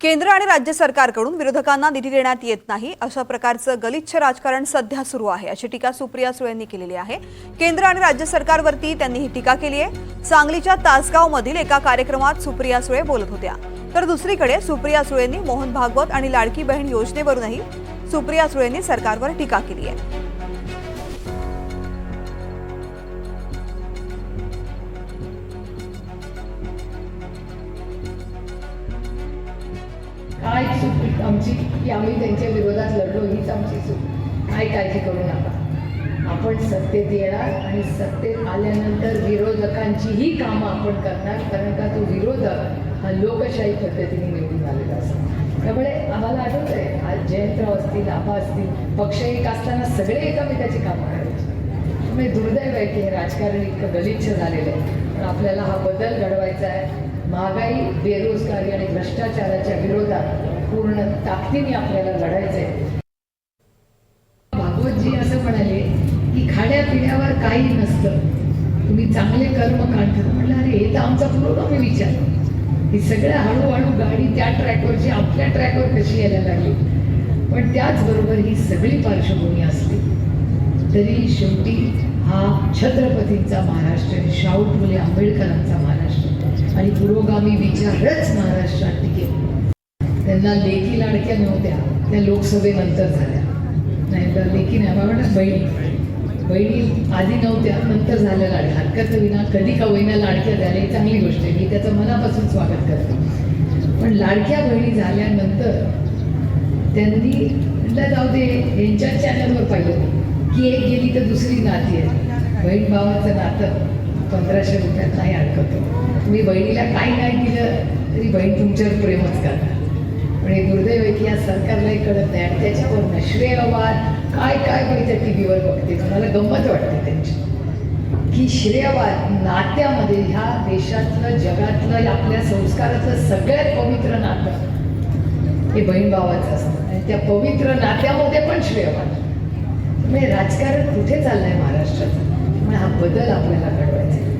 केंद्र आणि राज्य सरकारकडून विरोधकांना निधी देण्यात येत नाही अशा प्रकारचं गलिच्छ राजकारण सध्या सुरू आहे अशी टीका सुप्रिया सुळेंनी केलेली आहे. केंद्र आणि राज्य सरकारवरती त्यांनी ही टीका केली आहे. सांगलीच्या तासगाव मधील एका कार्यक्रमात सुप्रिया सुळे बोलत होत्या. तर दुसरीकडे सुप्रिया सुळेंनी मोहन भागवत आणि लाडकी बहीण योजनेवरूनही सुप्रिया सुळेंनी सरकारवर टीका केली आहे. काय चूक आमची की आम्ही त्यांच्या विरोधात लढलो हीच आमची चूक काय काळजी करू नका. आपण सत्तेत येणार आणि सत्तेत आल्यानंतर विरोधकांचीही कामं आपण करणार कारण का तो विरोधक हा लोकशाही पद्धतीने निवडून आलेला असतो. त्यामुळे आम्हाला आठवत आहे आज जयंतराव असतील आबा असतील पक्ष एक असताना सगळे एकामेकाची कामं करायची. त्यामुळे दुर्दैव आहे की हे राजकारण इतकं गलिच्छ झालेलं आहे. पण आपल्याला हा बदल घडवायचा आहे. महागाई बेरोजगारी आणि भ्रष्टाचाराच्या विरोधात पूर्ण ताकदीने आपल्याला लढायचंय. भागवतजी असं म्हणाले की खाण्यापिण्यावर काही नसतं. तुम्ही चांगले कर्म काढता. म्हटलं अरे हे तर आमचा पूर्ण विचार. ही सगळ्या हळूहळू गाडी त्या ट्रॅकवरची आपल्या ट्रॅकवर कशी यायला लागली? पण त्याचबरोबर ही सगळी पार्श्वभूमी असली तरी शेवटी हा छत्रपतींचा महाराष्ट्र शाहू फुले आंबेडकरांचा महाराष्ट्र आणि पुरोगामी विचारच महाराष्ट्रात टिकेल त्यांना लेखी लाडक्या नव्हत्या. त्या लोकसभेनंतर झाल्या. नाही तर लेखी नाही मला बहिणी. बहिणी आधी नव्हत्या नंतर झाल्या लाडक्या. हरकत विना कधी का होईना लाडक्या झाल्या ही चांगली गोष्ट आहे. मी त्याचं मनापासून स्वागत करते. पण लाडक्या बहिणी झाल्यानंतर त्यांनी म्हटलं जाऊ दे यांच्या चॅनलवर पाहिलं. की एक गेली तर दुसरी नाती आहे. बहीण भावाचं नातं. पंधराशे रुपयात नाही अडकतो तुम्ही बहिणीला काही नाही दिलं तरी बहीण तुमच्यावर प्रेमच करणार. पण हे दुर्दैव आहे की या सरकारलाही कळत नाही आणि त्याच्यावर श्रेयवाद काय काय बघितलं टी व्हीवर बघते. मला गंमत वाटते त्यांची. की श्रेयवाद नात्यामध्ये ह्या देशातलं जगातलं आपल्या संस्कारातलं सगळ्यात पवित्र नातं हे बहीण भावाचं असतं. आणि त्या पवित्र नात्यामध्ये पण श्रेयवाद म्हणजे राजकारण कुठे चाललंय महाराष्ट्राचं? त्यामुळे हा बदल आपल्याला घडवायचा आहे.